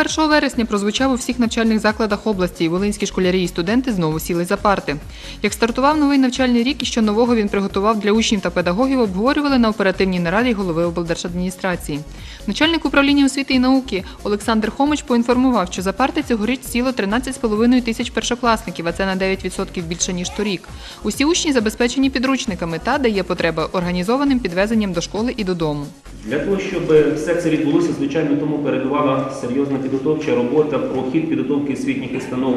1 вересня прозвучав у всіх навчальних закладах області, волинські школярі і студенти знову сіли за парти. Як стартував новий навчальний рік і що нового він приготував для учнів та педагогів, обговорювали на оперативній нараді голови облдержадміністрації. Начальник управління освіти і науки Олександр Хомич поінформував, що за парти цьогоріч сіло 13,5 тисяч першокласників, а це на 9% більше ніж торік. Усі учні забезпечені підручниками та, де є потреба, організованим підвезенням до школи і додому. Для того, щоб все це відбулося, звичайно, тому передувала серйозна підготовча робота про хід підготовки освітніх установ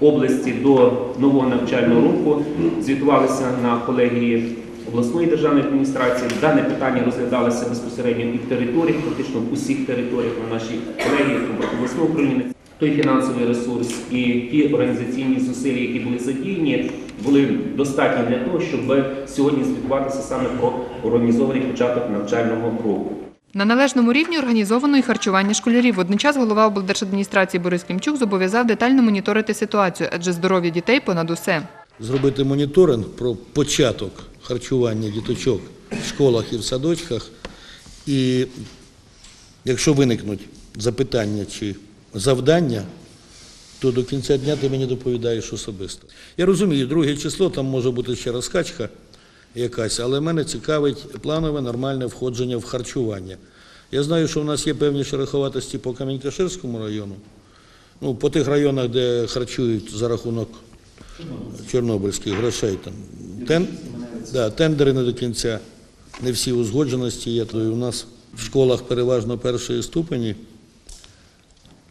області до нового навчального року. Звітувалися на колегії обласної державної адміністрації. Дане питання розглядалося безпосередньо і в територіях, практично в усіх територіях на нашій колегії обласного управління. Той фінансовий ресурс і ті організаційні зусилля, які були задіяні, були достатні для того, щоб сьогодні звітуватися саме про організований початок навчального року. На належному рівні організовано і харчування школярів. Водночас голова облдержадміністрації Борис Клімчук зобов'язав детально моніторити ситуацію, адже здоров'я дітей понад усе. зробити моніторинг про початок харчування діточок в школах і в садочках. І якщо виникнуть запитання чи завдання, то до кінця дня ти мені доповідаєш особисто. Я розумію, друге число, там може бути ще розкачка якась, але мене цікавить планове нормальне входження в харчування. Я знаю, що в нас є певні шероховатості по Камінь-Каширському району, ну, по тих районах, де харчують за рахунок чорнобильських грошей. Там. Тен, да, тендери не до кінця, не всі узгодженості є. То і у нас в школах переважно першої ступені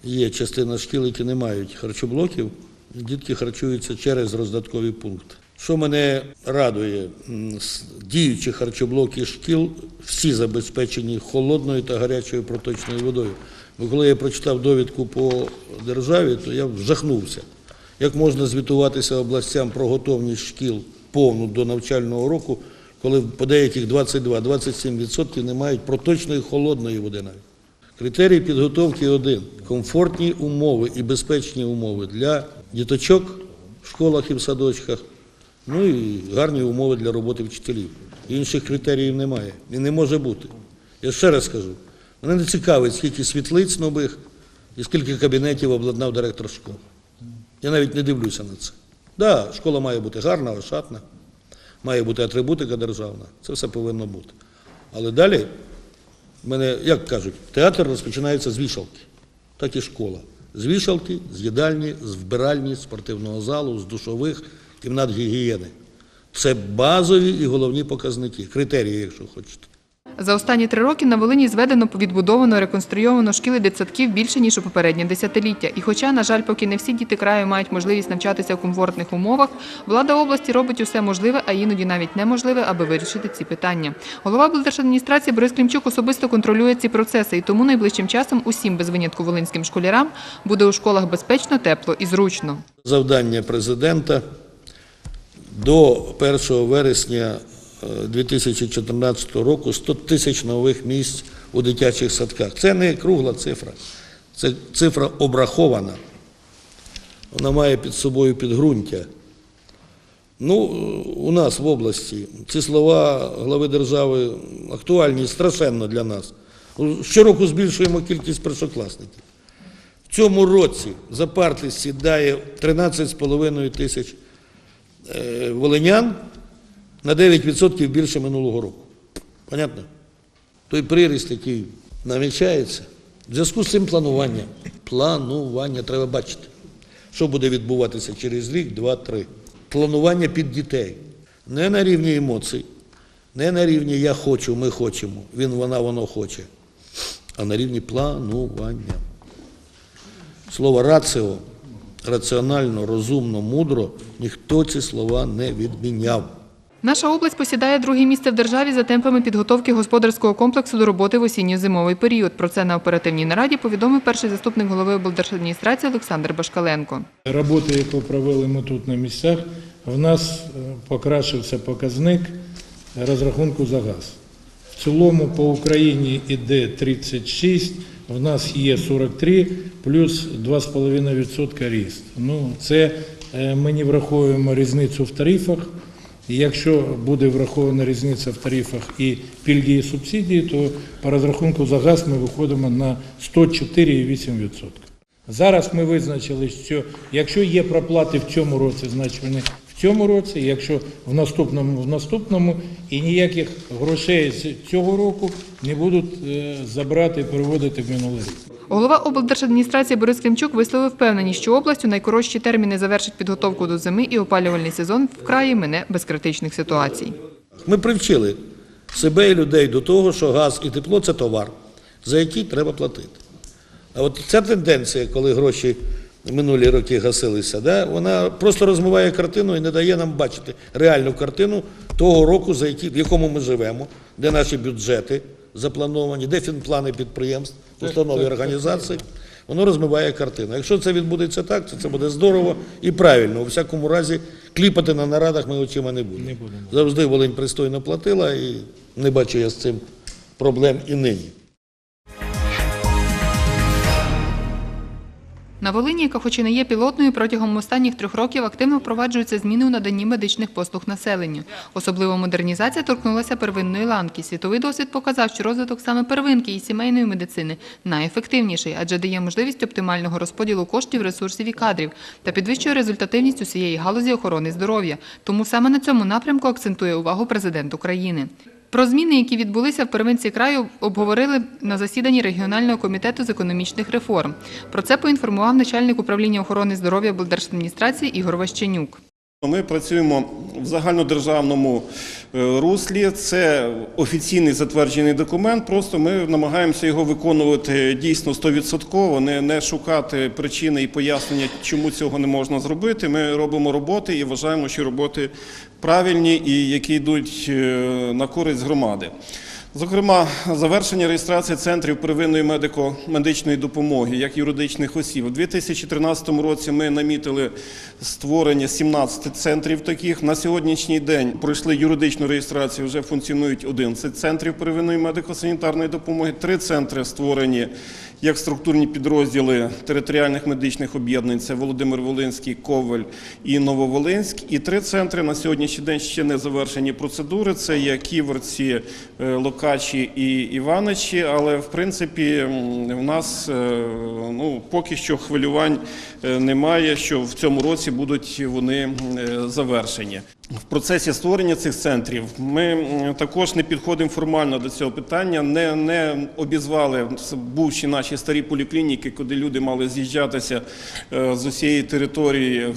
є частина шкіл, які не мають харчоблоків. Дітки харчуються через роздаткові пункти. Що мене радує, діючі харчоблоки шкіл всі забезпечені холодною та гарячою проточною водою. Бо коли я прочитав довідку по державі, то я вжахнувся. Як можна звітуватися областям про готовність шкіл повну до навчального року, коли по деяких 22-27% не мають проточної холодної води навіть? Критерій підготовки один комфортні умови і безпечні умови для діточок в школах і в садочках, ну і гарні умови для роботи вчителів. Інших критеріїв немає і не може бути. Я ще раз скажу, мене не цікавить, скільки світлиць нових і скільки кабінетів обладнав директор школи. Я навіть не дивлюся на це. Так, школа має бути гарна, ошатна, має бути атрибутика державна. Це все повинно бути. Але далі, в мене, як кажуть, театр розпочинається з вішалки, так і школа. З вішалки, з їдальні, з вбиральні, з спортивного залу, з душових, кімнат гігієни. Це базові і головні показники, критерії, якщо хочете. За останні три роки на Волині зведено, відбудовано, реконструйовано шкіл і дитсадків більше, ніж у попереднє десятиліття. І хоча, на жаль, поки не всі діти краю мають можливість навчатися в комфортних умовах, влада області робить усе можливе, а іноді навіть неможливе, аби вирішити ці питання. Голова облдержадміністрації Борис Клімчук особисто контролює ці процеси, і тому найближчим часом усім без винятку волинським школярам буде у школах безпечно, тепло і зручно. Завдання президента до 1 вересня 2014 року 100 тисяч нових місць у дитячих садках. Це не кругла цифра, це цифра обрахована. Вона має під собою підґрунтя. Ну, у нас в області ці слова глави держави актуальні страшенно для нас. Щороку збільшуємо кількість першокласників. В цьому році за парти сідає 13,5 тисяч е, волинян на 9% більше минулого року. Понятно? Той приріст, який намічається, в зв'язку з цим планування. Планування треба бачити, що буде відбуватися через рік, два, три. Планування під дітей. Не на рівні емоцій, не на рівні я хочу, ми хочемо, він, вона, воно хоче, а на рівні планування. Слово раціо, раціонально, розумно, мудро, ніхто ці слова не відміняв. Наша область посідає друге місце в державі за темпами підготовки господарського комплексу до роботи в осінньо-зимовий період. Про це на оперативній нараді повідомив перший заступник голови облдержадміністрації Олександр Башкаленко. Роботи, яку провели ми тут на місцях, в нас е, покращився показник розрахунку за газ. В цілому по Україні йде 36, в нас є 43, плюс 2,5% ріст. Ну, це е, ми не враховуємо різницю в тарифах, І якщо буде врахована різниця в тарифах і пільги і субсидії, то по розрахунку за газ ми виходимо на 104,8%. Зараз ми визначили, що якщо є проплати в цьому році, значить вони в цьому році, якщо в наступному в наступному, і ніяких грошей з цього року не будуть е, забрати і переводити в минулий рік. Голова облдержадміністрації Борис Клімчук висловив впевненість, що область у найкоротші терміни завершить підготовку до зими і опалювальний сезон в краї мине без критичних ситуацій. Ми привчили себе і людей до того, що газ і тепло це товар, за який треба платити. А от ця тенденція, коли гроші минулі роки гасилися, да, вона просто розмиває картину і не дає нам бачити реальну картину того року, за який, в якому ми живемо, де наші бюджети заплановані, де фінплани підприємств, установ і організацій. Воно розмиває картину. Якщо це відбудеться так, то це буде здорово і правильно. У всякому разі, кліпати на нарадах ми очима не будемо. Завжди Волинь пристойно платила і не бачу я з цим проблем і нині. На Волині, яка хоч і не є пілотною, протягом останніх трьох років активно впроваджуються зміни у наданні медичних послуг населенню. Особливо модернізація торкнулася первинної ланки. Світовий досвід показав, що розвиток саме первинки і сімейної медицини найефективніший, адже дає можливість оптимального розподілу коштів, ресурсів і кадрів та підвищує результативність усієї галузі охорони здоров'я. Тому саме на цьому напрямку акцентує увагу президент України. Про зміни, які відбулися в первинці краю, обговорили на засіданні регіонального комітету з економічних реформ. Про це поінформував начальник управління охорони здоров'я облдержадміністрації Ігор Ващенюк. Ми працюємо в загальнодержавному е, руслі. Це офіційний затверджений документ. Просто ми намагаємося його виконувати дійсно 100%, не, не шукати причини і пояснення, чому цього не можна зробити. Ми робимо роботи і вважаємо, що роботи правильні і які йдуть е, на користь громади. Зокрема, завершення реєстрації центрів первинної медико-медичної допомоги як юридичних осіб. У 2013 році ми намітили створення 17 центрів таких. На сьогоднішній день пройшли юридичну реєстрацію, вже функціонують 11 центрів первинної медико-санітарної допомоги. Три центри створені як структурні підрозділи територіальних медичних об'єднань. Це Володимир Волинський, Коваль і Нововолинськ. І три центри на сьогоднішній день ще не завершені процедури. Це є Ківерці, е, Локачі і Іваничі. Але в принципі в нас е, ну, поки що хвилювань е, немає, що в цьому році будуть вони е, завершені. В процесі створення цих центрів ми також не підходимо формально до цього питання, не, не обізвали бувші наші старі поліклініки, куди люди мали з'їжджатися е, з усієї території.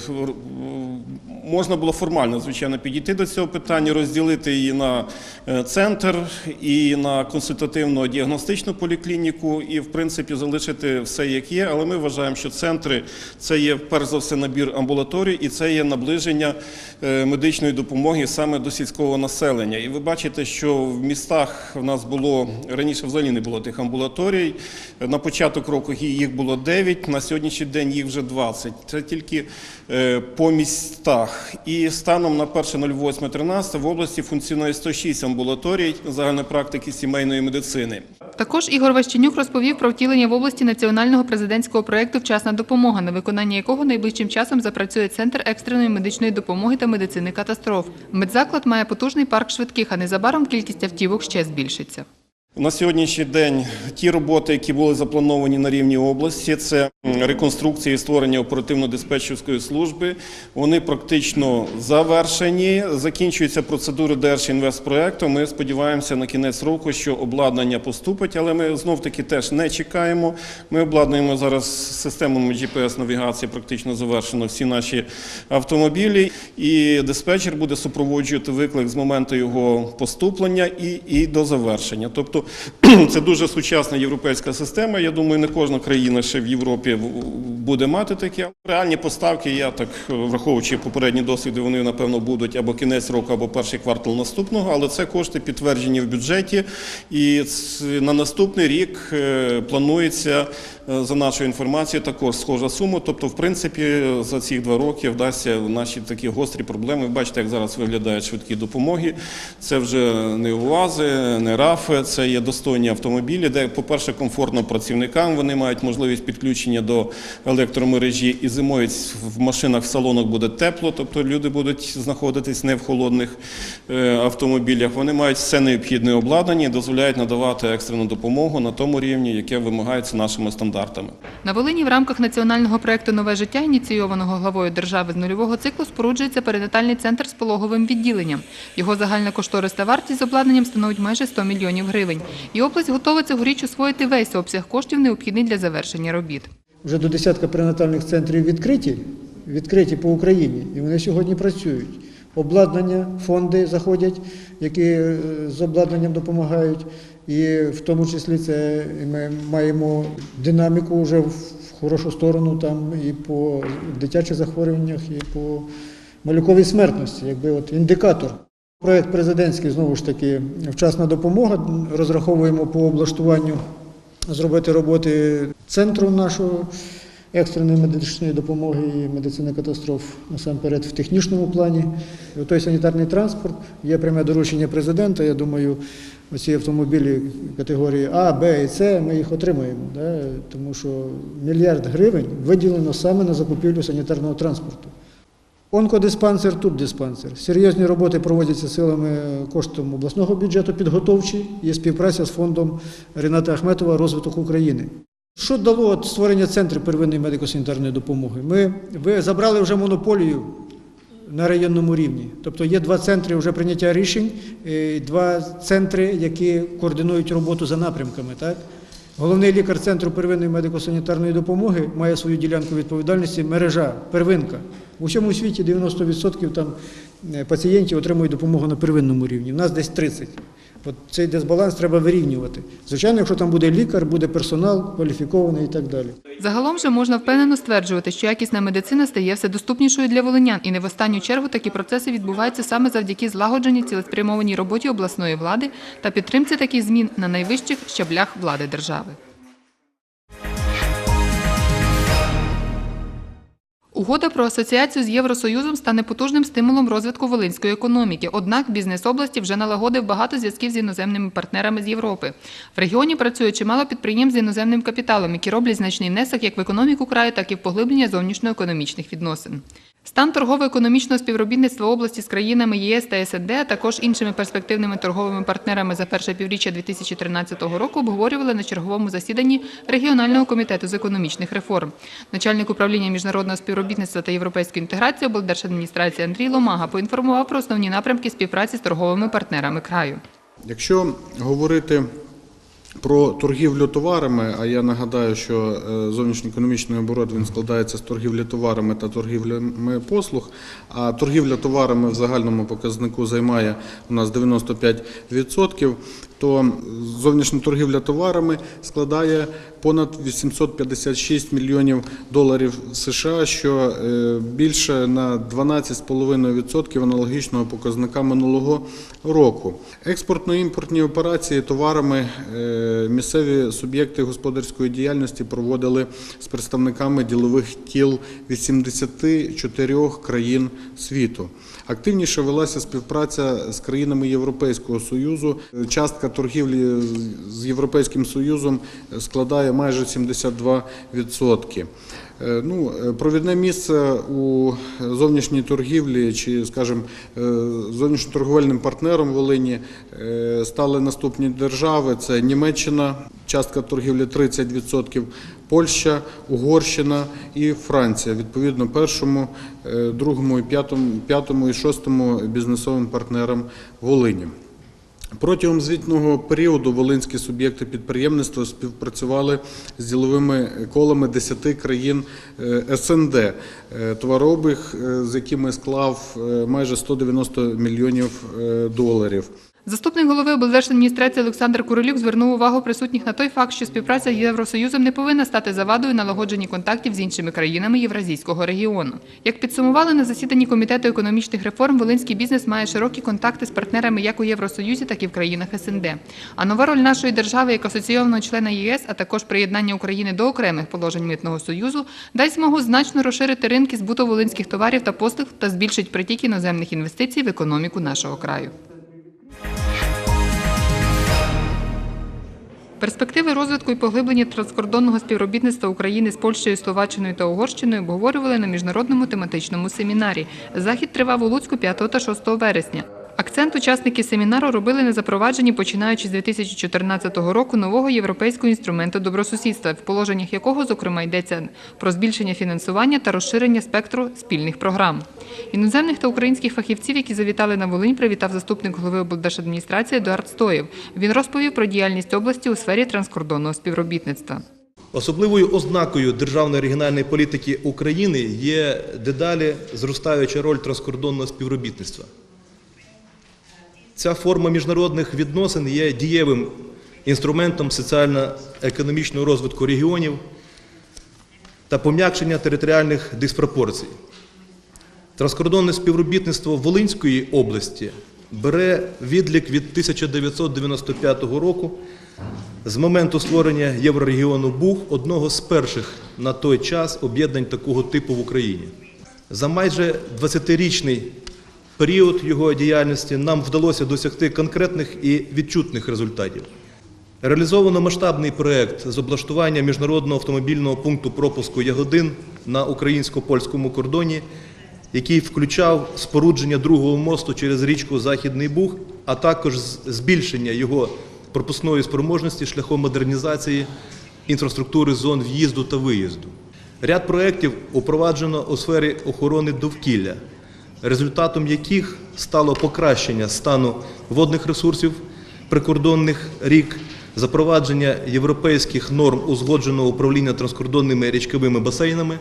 Можна було формально, звичайно, підійти до цього питання, розділити її на е, центр і на консультативно-діагностичну поліклініку, і в принципі залишити все як є. Але ми вважаємо, що центри це є перш за все набір амбулаторій, і це є наближення е, медичної допомоги саме до сільського населення. І ви бачите, що в містах в нас було раніше взагалі не було тих амбулаторій. На початок року їх було 9, на сьогоднішній день їх вже 20. Це тільки е, по містах. І станом на 1.08.13 в області функціонує 106 амбулаторій загальної практики сімейної медицини. Також Ігор Ващенюк розповів про втілення в області національного президентського проєкту Вчасна допомога, на виконання якого найближчим часом запрацює центр екстреної медичної допомоги та медицини катастроф. Медзаклад має потужний парк швидких, а незабаром кількість автівок ще збільшиться. На сьогоднішній день ті роботи, які були заплановані на рівні області, це реконструкція і створення оперативно-диспетчерської служби. Вони практично завершені. Закінчується процедури Держінвестпроекту. Ми сподіваємося на кінець року, що обладнання поступить, але ми знов таки теж не чекаємо. Ми обладнуємо зараз системами GPS-навігації, практично завершено всі наші автомобілі, і диспетчер буде супроводжувати виклик з моменту його поступлення і, і до завершення. Тобто це дуже сучасна європейська система. Я думаю, не кожна країна ще в Європі буде мати таке. Реальні поставки, я так враховуючи попередні досвіди, вони напевно будуть або кінець року, або перший квартал наступного, але це кошти підтверджені в бюджеті. І на наступний рік е, планується е, за нашою інформацією також схожа сума. Тобто, в принципі, за ці два роки вдасться наші такі гострі проблеми. Ви бачите, як зараз виглядають швидкі допомоги. Це вже не УАЗи, не РАФи, це є достойні автомобілі, де, по-перше, комфортно працівникам. Вони мають можливість підключення до електромережі і зимою в машинах в салонах буде тепло, тобто люди будуть знаходитись не в холодних е, автомобілях. Вони мають все необхідне обладнання і дозволяють надавати екстрену допомогу на тому рівні, яке вимагається нашими стандартами. На Волині в рамках національного проекту Нове життя, ініційованого главою держави з нульового циклу, споруджується перинатальний центр з пологовим відділенням. Його загальна кошторисна вартість з обладнанням становить майже 100 мільйонів гривень. І область готова цьогоріч освоїти весь обсяг коштів, необхідний для завершення робіт. Вже до десятка перинатальних центрів відкриті, відкриті по Україні, і вони сьогодні працюють. Обладнання, фонди заходять, які е, з обладнанням допомагають. І в тому числі це ми маємо динаміку вже в хорошу сторону там і по дитячих захворюваннях, і по малюковій смертності, якби от індикатор. Проект президентський знову ж таки вчасна допомога. Розраховуємо по облаштуванню зробити роботи центру нашого екстреної медичної допомоги і медицини катастроф насамперед в технічному плані. Той санітарний транспорт є пряме доручення президента. Я думаю, оці автомобілі категорії А, Б і С ми їх отримаємо, да? тому що мільярд гривень виділено саме на закупівлю санітарного транспорту. Онкодиспансер, тут диспансер. Серйозні роботи проводяться силами е, коштом обласного бюджету підготовчі і співпраця з фондом Рената Ахметова Розвиток України. Що дало от створення центру первинної медико-санітарної допомоги? Ми ви забрали вже монополію на районному рівні. Тобто є два центри вже прийняття рішень, е, два центри, які координують роботу за напрямками. Так? Головний лікар центру первинної медико-санітарної допомоги має свою ділянку відповідальності мережа, первинка. У всьому світі 90% там пацієнтів отримують допомогу на первинному рівні. У нас десь 30%. От цей дисбаланс треба вирівнювати. Звичайно, якщо там буде лікар, буде персонал кваліфікований і так далі. Загалом же можна впевнено стверджувати, що якісна медицина стає все доступнішою для волинян, і не в останню чергу такі процеси відбуваються саме завдяки злагодженій цілеспрямованій роботі обласної влади та підтримці таких змін на найвищих щаблях влади держави. Угода про асоціацію з Євросоюзом стане потужним стимулом розвитку волинської економіки. Однак бізнес області вже налагодив багато зв'язків з іноземними партнерами з Європи. В регіоні працює чимало підприємств з іноземним капіталом, які роблять значний внесок як в економіку краю, так і в поглиблення зовнішньоекономічних відносин. Стан торгово-економічного співробітництва області з країнами ЄС та СНД, а також іншими перспективними торговими партнерами за перше півріччя 2013 року обговорювали на черговому засіданні регіонального комітету з економічних реформ. Начальник управління міжнародного співробітництва та європейської інтеграції облдержадміністрації Андрій Ломага поінформував про основні напрямки співпраці з торговими партнерами краю. Якщо говорити про торгівлю товарами, а я нагадаю, що е, зовнішньоекономічний оборот він складається з торгівлі товарами та торгівлями послуг, а торгівля товарами в загальному показнику займає у нас 95%, то зовнішня торгівля товарами складає понад 856 мільйонів доларів США, що е, більше на 12,5% аналогічного показника минулого року. Експортно-імпортні операції товарами е, місцеві суб'єкти господарської діяльності проводили з представниками ділових тіл 84 країн світу. Активніше велася співпраця з країнами Європейського Союзу. Частка торгівлі з Європейським Союзом складає майже 72%. Е, Ну, е, провідне місце у зовнішній торгівлі чи, скажімо, е, зовнішньоторговельним партнером Волині е, стали наступні держави: це Німеччина, частка торгівлі 30%, Польща, Угорщина і Франція. Відповідно, першому, е, другому п'ятому, п'ятому і шостому бізнесовим партнерам Волині. Протягом звітного періоду волинські суб'єкти підприємництва співпрацювали з діловими колами 10 країн е, СНД, е, товарообіг е, з якими склав майже 190 мільйонів доларів. Заступник голови облдержадміністрації Олександр Курилюк звернув увагу присутніх на той факт, що співпраця з Євросоюзом не повинна стати завадою налагодженні контактів з іншими країнами Євразійського регіону. Як підсумували на засіданні комітету економічних реформ, волинський бізнес має широкі контакти з партнерами як у Євросоюзі, так і в країнах СНД. А нова роль нашої держави як асоційованого члена ЄС, а також приєднання України до окремих положень митного союзу, дасть змогу значно розширити ринки збуту волинських товарів та послуг та збільшить притік іноземних інвестицій в економіку нашого краю. Перспективи розвитку і поглиблення транскордонного співробітництва України з Польщею, Словаччиною та Угорщиною обговорювали на міжнародному тематичному семінарі. Захід тривав у Луцьку 5 та 6 вересня. Акцент учасники семінару робили на запровадженні, починаючи з 2014 року, нового європейського інструменту добросусідства, в положеннях якого, зокрема, йдеться про збільшення фінансування та розширення спектру спільних програм. Іноземних та українських фахівців, які завітали на Волинь, привітав заступник голови облдержадміністрації Едуард Стоєв. Він розповів про діяльність області у сфері транскордонного співробітництва. Особливою ознакою державної регіональної політики України є дедалі зростаюча роль транскордонного співробітництва. Ця форма міжнародних відносин є дієвим інструментом соціально-економічного розвитку регіонів та пом'якшення територіальних диспропорцій. Транскордонне співробітництво Волинської області бере відлік від 1995 року з моменту створення Єврорегіону БУГ одного з перших на той час об'єднань такого типу в Україні. За майже 20-річний період його діяльності нам вдалося досягти конкретних і відчутних результатів. Реалізовано масштабний проект з облаштування міжнародного автомобільного пункту пропуску Ягодин на українсько-польському кордоні, який включав спорудження другого мосту через річку Західний Буг, а також збільшення його пропускної спроможності шляхом модернізації інфраструктури зон в'їзду та виїзду. Ряд проєктів упроваджено у сфері охорони довкілля, результатом яких стало покращення стану водних ресурсів прикордонних рік, запровадження європейських норм узгодженого управління транскордонними річковими басейнами,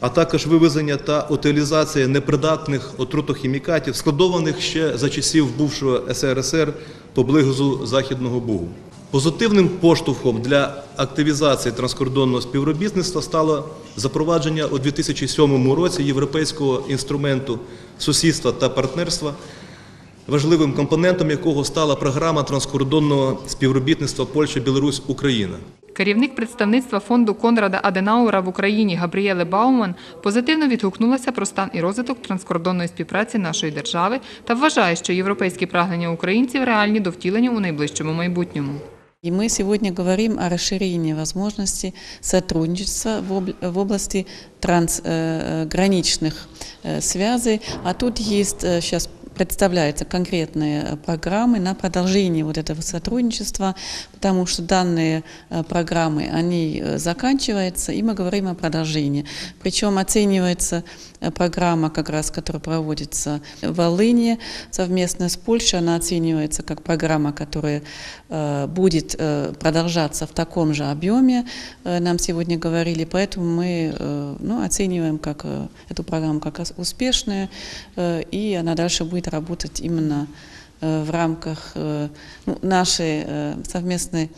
а також вивезення та утилізація непридатних отрутохімікатів, складованих ще за часів бувшого СРСР поблизу Західного Бугу. Позитивним поштовхом для активізації транскордонного співробітництва стало запровадження у 2007 році європейського інструменту сусідства та партнерства, важливим компонентом якого стала програма транскордонного співробітництва Польща, Білорусь, Україна. Керівник представництва фонду Конрада Аденауера в Україні Габріеле Бауман позитивно відгукнулася про стан і розвиток транскордонної співпраці нашої держави та вважає, що європейські прагнення українців реальні до втілення у найближчому майбутньому. И мы сегодня говорим о расширении возможностей сотрудничества в об- в области трансграничных э, связей. А тут есть сейчас представляются конкретные э, программы на продолжение вот этого сотрудничества, потому что данные э, программы, они э, заканчиваются, и мы говорим о продолжении. Причем оценивается э, программа, как раз, которая проводится в Волыне совместно с Польшей, она оценивается как программа, которая будет продолжаться в таком же объеме, нам сегодня говорили, поэтому мы ну, оцениваем как, эту программу как успешную, и она дальше будет работать именно в рамках э, ну, нашей э, совместной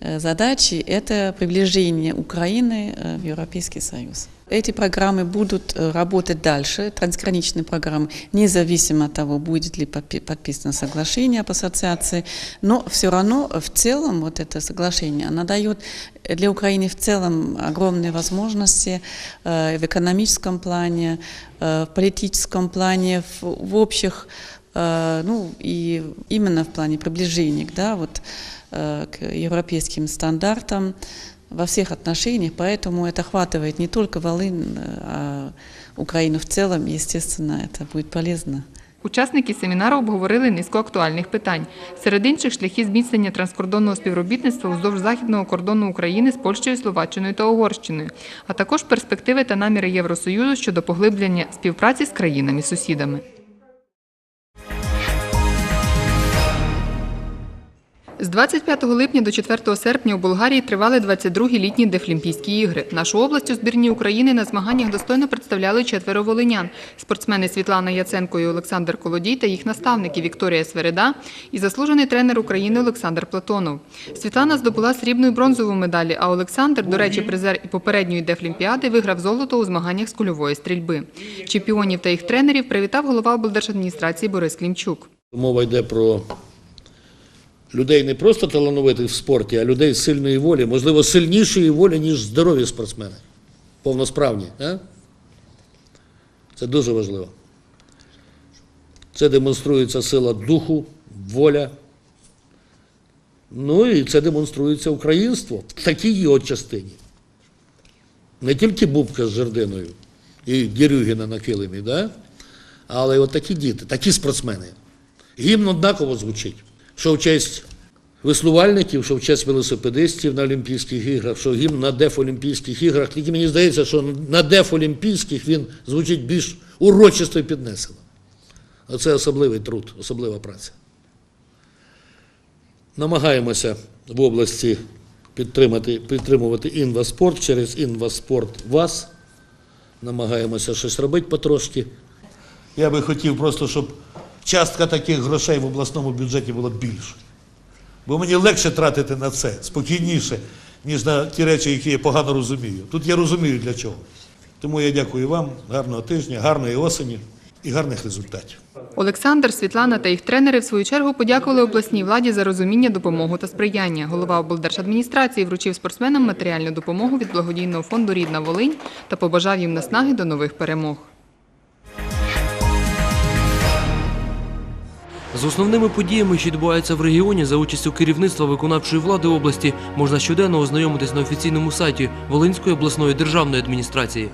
э, задачи – это приближение Украины э, в Европейский Союз. Эти программы будут э, работать дальше, трансграничные программы, независимо от того, будет ли подпи- подписано соглашение об ассоциации, но все равно э, в целом вот это соглашение, оно дает для Украины в целом огромные возможности э, в экономическом плане, э, в политическом плане, в, общих, э, ну и именно в плане приближения да, вот, э, к европейским стандартам во всех отношениях, поэтому это охватывает не только Волынь, э, а Украину в целом, и, естественно, это будет полезно. Учасники семінару обговорили низку актуальних питань. Серед інших шляхи зміцнення транскордонного співробітництва уздовж західного кордону України з Польщею, Словаччиною та Угорщиною, а також перспективи та наміри Євросоюзу щодо поглиблення співпраці з країнами-сусідами. З 25 липня до 4 серпня у Болгарії тривали 22-гі літні Дефлімпійські ігри. Нашу область у збірній України на змаганнях достойно представляли четверо волинян. Спортсмени Світлана Яценко і Олександр Колодій та їх наставники Вікторія Свереда і заслужений тренер України Олександр Платонов. Світлана здобула срібну і бронзову медалі, а Олександр, до речі, призер і попередньої Дефлімпіади, виграв золото у змаганнях з кульової стрільби. Чемпіонів та їх тренерів привітав голова облдержадміністрації Борис Клімчук. Мова йде про людей не просто талановитих в спорті, а людей сильної волі, можливо, сильнішої волі, ніж здорові спортсмени, повносправні. А? Це дуже важливо. Це демонструється сила духу, воля, Ну і це демонструється українство в такій його частині. Не тільки Бубка з жердиною і Дірюгіна на килимі, да? але от такі діти, такі спортсмени. Гімн однаково звучить, що в честь веслувальників, що в честь велосипедистів на Олімпійських іграх, що гімн на Дефолімпійських іграх. Тільки мені здається, що на Дефолімпійських він звучить більш урочисто і піднесено. А це особливий труд, особлива праця. Намагаємося в області підтримати, підтримувати інваспорт через інваспорт ВАС. Намагаємося щось робити потрошки. Я би хотів просто, щоб частка таких грошей в обласному бюджеті була більше. Бо мені легше тратити на це, спокійніше, ніж на ті речі, які я погано розумію. Тут я розумію для чого. Тому я дякую вам, гарного тижня, гарної осені і гарних результатів. Олександр, Світлана та їх тренери в свою чергу подякували обласній владі за розуміння, допомогу та сприяння. Голова облдержадміністрації вручив спортсменам матеріальну допомогу від благодійного фонду Рідна Волинь та побажав їм наснаги до нових перемог. З основними подіями, що відбуваються в регіоні за участю керівництва виконавчої влади області, можна щоденно ознайомитись на офіційному сайті Волинської обласної державної адміністрації.